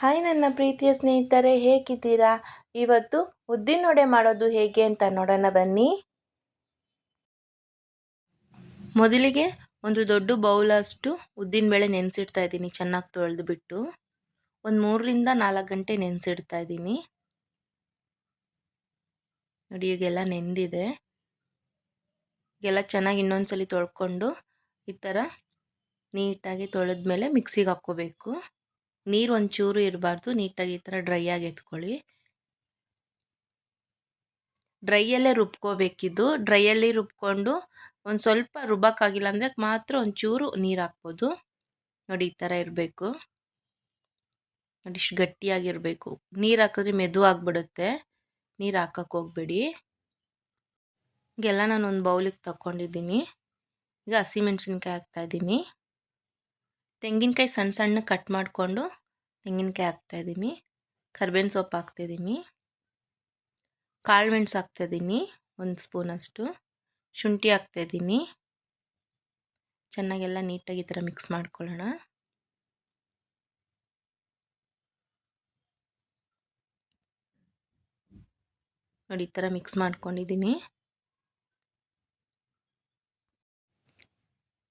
Hi ನನ್ನ ಪ್ರೀತಿಯ ಸ್ನೇಹಿತರೆ, ಹೇಗಿದ್ದೀರಾ? ಇವತ್ತು ಉದ್ದಿನೊಡೆ ಮಾಡೋದು ಹೇಗೆ ಅಂತ ನೋಡೋಣ ಬನ್ನಿ. ಮೊದಲಿಗೆ ಒಂದು ದೊಡ್ಡ ಬೌಲಷ್ಟು ಉದ್ದಿನಬೇಳೆ ನೆನೆಸಿಡ್ತಾ ಇದ್ದೀನಿ, ಚೆನ್ನಾಗಿ ತೊಳೆದು ಬಿಟ್ಟು ಒಂದು ಮೂರರಿಂದ ನಾಲ್ಕು ಗಂಟೆ ನೆನೆಸಿಡ್ತಾ ಇದ್ದೀನಿ. ನೋಡಿ, ಈಗೆಲ್ಲ ನೆಂದಿದೆ. ಈಗೆಲ್ಲ ಚೆನ್ನಾಗಿ ಇನ್ನೊಂದ್ಸಲಿ ತೊಳ್ಕೊಂಡು ಈ ಥರ ನೀಟಾಗಿ ತೊಳೆದ ಮೇಲೆ ಮಿಕ್ಸಿಗೆ ಹಾಕ್ಕೋಬೇಕು. ನೀರು ಒಂಚೂರು ಇರಬಾರ್ದು, ನೀಟಾಗಿ ಈ ಥರ ಡ್ರೈ ಆಗಿ ಎತ್ಕೊಳ್ಳಿ. ಡ್ರೈಯಲ್ಲೇ ರುಬ್ಕೋಬೇಕಿದ್ದು. ಡ್ರೈಯಲ್ಲಿ ರುಬ್ಕೊಂಡು ಒಂದು ಸ್ವಲ್ಪ ರುಬ್ಬಕ್ಕಾಗಿಲ್ಲ ಅಂದರೆ ಮಾತ್ರ ಒಂಚೂರು ನೀರು ಹಾಕ್ಬೋದು. ನೋಡಿ ಈ ಥರ ಇರಬೇಕು. ನೋಡಿ ಇಷ್ಟು ಗಟ್ಟಿಯಾಗಿರಬೇಕು. ನೀರು ಹಾಕಿದ್ರೆ ಮೆದು ಆಗಿಬಿಡುತ್ತೆ. ನೀರು ಹಾಕಕ್ಕೆ ಹೋಗ್ಬೇಡಿ. ಈಗೆಲ್ಲ ನಾನು ಒಂದು ಬೌಲಿಗೆ ತಗೊಂಡಿದ್ದೀನಿ ಈಗ ಹಸಿಮೆಣ್ಸಿನ್ಕಾಯಿ ಹಾಕ್ತಾಯಿದ್ದೀನಿ ತೆಂಗಿನಕಾಯಿ ಸಣ್ಣ ಸಣ್ಣ ಕಟ್ ಮಾಡಿಕೊಂಡು ತೆಂಗಿನಕಾಯಿ ಹಾಕ್ತಾಯಿದ್ದೀನಿ ಕರ್ಬೇವಿನ ಸೊಪ್ಪು ಹಾಕ್ತಾಯಿದ್ದೀನಿ ಕಾಳು ಮೆಣಸು ಹಾಕ್ತಾಯಿದ್ದೀನಿ ಒಂದು ಸ್ಪೂನಷ್ಟು, ಶುಂಠಿ ಹಾಕ್ತಾಯಿದ್ದೀನಿ ಚೆನ್ನಾಗೆಲ್ಲ ನೀಟಾಗಿ ಈ ಥರ ಮಿಕ್ಸ್ ಮಾಡ್ಕೊಳ್ಳೋಣ. ನೋಡಿ ಈ ಥರ ಮಿಕ್ಸ್ ಮಾಡ್ಕೊಂಡಿದ್ದೀನಿ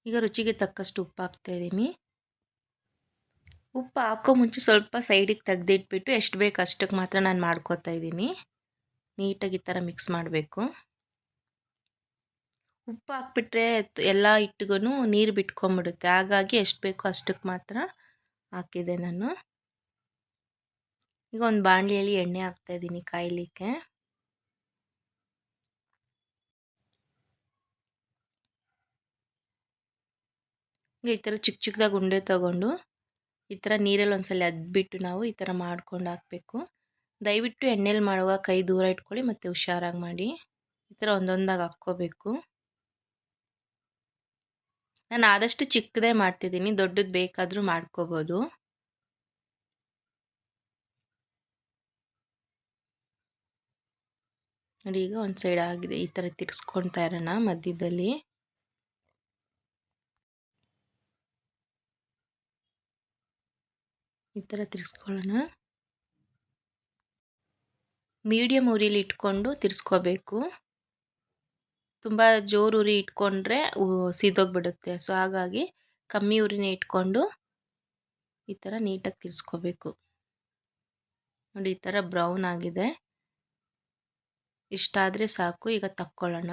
ಈಗ ರುಚಿಗೆ ತಕ್ಕಷ್ಟು ಉಪ್ಪು ಹಾಕ್ತಾಯಿದ್ದೀನಿ ಉಪ್ಪು ಹಾಕೋ ಮುಂಚೆ ಸ್ವಲ್ಪ ಸೈಡಿಗೆ ತೆಗ್ದಿಟ್ಬಿಟ್ಟು ಎಷ್ಟು ಬೇಕು ಅಷ್ಟಕ್ಕೆ ಮಾತ್ರ ನಾನು ಮಾಡ್ಕೋತಾ ಇದ್ದೀನಿ. ನೀಟಾಗಿ ಈ ಥರ ಮಿಕ್ಸ್ ಮಾಡಬೇಕು. ಉಪ್ಪು ಹಾಕ್ಬಿಟ್ರೆ ಎಲ್ಲ ಹಿಟ್ಟಿಗೂ ನೀರು ಬಿಟ್ಕೊಂಬಿಡುತ್ತೆ. ಹಾಗಾಗಿ ಎಷ್ಟು ಬೇಕೋ ಅಷ್ಟಕ್ಕೆ ಮಾತ್ರ ಹಾಕಿದೆ ನಾನು. ಈಗ ಒಂದು ಬಾಣಲಿಯಲ್ಲಿ ಎಣ್ಣೆ ಹಾಕ್ತಾಯಿದ್ದೀನಿ ಕಾಯಲಿಕ್ಕೆ. ಈ ಥರ ಚಿಕ್ಕ ಚಿಕ್ಕದಾಗಿ ಉಂಡೆ ತಗೊಂಡು ಈ ಥರ ನೀರಲ್ಲಿ ಒಂದ್ಸಲ ಅದ್ಬಿಟ್ಟು ನಾವು ಈ ಥರ ಮಾಡ್ಕೊಂಡು ಹಾಕಬೇಕು. ದಯವಿಟ್ಟು ಎಣ್ಣೆಲಿ ಮಾಡುವಾಗ ಕೈ ದೂರ ಇಟ್ಕೊಳ್ಳಿ ಮತ್ತು ಹುಷಾರಾಗಿ ಮಾಡಿ. ಈ ಥರ ಒಂದೊಂದಾಗಿ ಹಾಕ್ಕೋಬೇಕು. ನಾನು ಆದಷ್ಟು ಚಿಕ್ಕದೇ ಮಾಡ್ತಿದ್ದೀನಿ, ದೊಡ್ಡದು ಬೇಕಾದರೂ ಮಾಡ್ಕೋಬೋದು. ನೋಡಿ ಈಗ ಒಂದು ಸೈಡ್ ಆಗಿದೆ, ಈ ಥರ ತಿರ್ಸ್ಕೊಳ್ತಾ ಇರೋಣ ಮಧ್ಯದಲ್ಲಿ. ಈ ಥರ ತಿರ್ಸ್ಕೊಳ್ಳೋಣ. ಮೀಡಿಯಮ್ ಉರಿಲಿ ಇಟ್ಕೊಂಡು ತಿರ್ಸ್ಕೋಬೇಕು. ತುಂಬ ಜೋರು ಉರಿ ಇಟ್ಕೊಂಡ್ರೆ ಸಿದೋಗ್ಬಿಡುತ್ತೆ. ಸೊ, ಹಾಗಾಗಿ ಕಮ್ಮಿ ಉರಿನೇ ಇಟ್ಕೊಂಡು ಈ ಥರ ನೀಟಾಗಿ ತಿರ್ಸ್ಕೋಬೇಕು. ನೋಡಿ, ಈ ಥರ ಬ್ರೌನ್ ಆಗಿದೆ. ಇಷ್ಟಾದರೆ ಸಾಕು, ಈಗ ತಕ್ಕೊಳ್ಳೋಣ.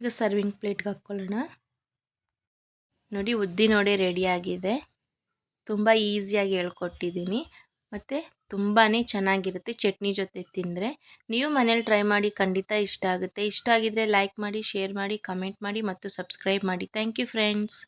ಈಗ ಸರ್ವಿಂಗ್ ಪ್ಲೇಟ್ಗೆ ಹಾಕ್ಕೊಳ್ಳೋಣ. ನೋಡಿ ಉದ್ದಿನೋಡೆ ರೆಡಿಯಾಗಿದೆ ತುಂಬ ಈಸಿಯಾಗಿ ಹೇಳ್ಕೊಟ್ಟಿದ್ದೀನಿ. ಮತ್ತು ತುಂಬಾ ಚೆನ್ನಾಗಿರುತ್ತೆ ಚಟ್ನಿ ಜೊತೆ ತಿಂದರೆ. ನೀವು ಮನೇಲಿ ಟ್ರೈ ಮಾಡಿ ಖಂಡಿತ ಇಷ್ಟ ಆಗುತ್ತೆ. ಇಷ್ಟ ಆಗಿದ್ದರೆ ಲೈಕ್ ಮಾಡಿ ಶೇರ್ ಮಾಡಿ ಕಮೆಂಟ್ ಮಾಡಿ, ಮತ್ತು ಸಬ್ಸ್ಕ್ರೈಬ್ ಮಾಡಿ. Thank you friends